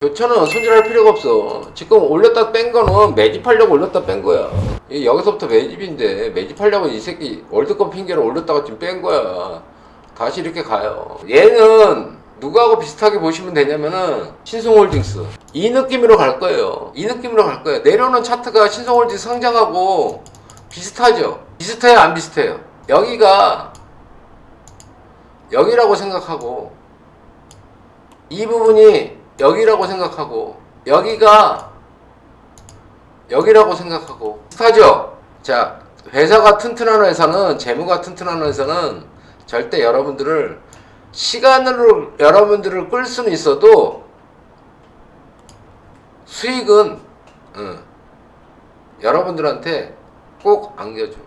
교차는 손질할 필요가 없어. 지금 올렸다 뺀 거는 매집하려고 올렸다 뺀 거야. 이 여기서부터 매집인데 매집하려고 이 새끼 월드컵 핑계로 올렸다가 지금 뺀 거야. 다시 이렇게 가요. 얘는 누구하고 비슷하게 보시면 되냐면은 신성홀딩스 이 느낌으로 갈 거예요. 이 느낌으로 갈 거예요. 내려오는 차트가 신성홀딩스 상장하고 비슷하죠. 비슷해요, 안 비슷해요? 여기가 여기라고 생각하고 이 부분이 여기라고 생각하고 여기가 여기라고 생각하고 비슷하죠? 자 회사가 튼튼한 회사는 재무가 튼튼한 회사는 절대 여러분들을 시간으로 여러분들을 끌 수는 있어도 수익은 응, 여러분들한테 꼭 안겨줘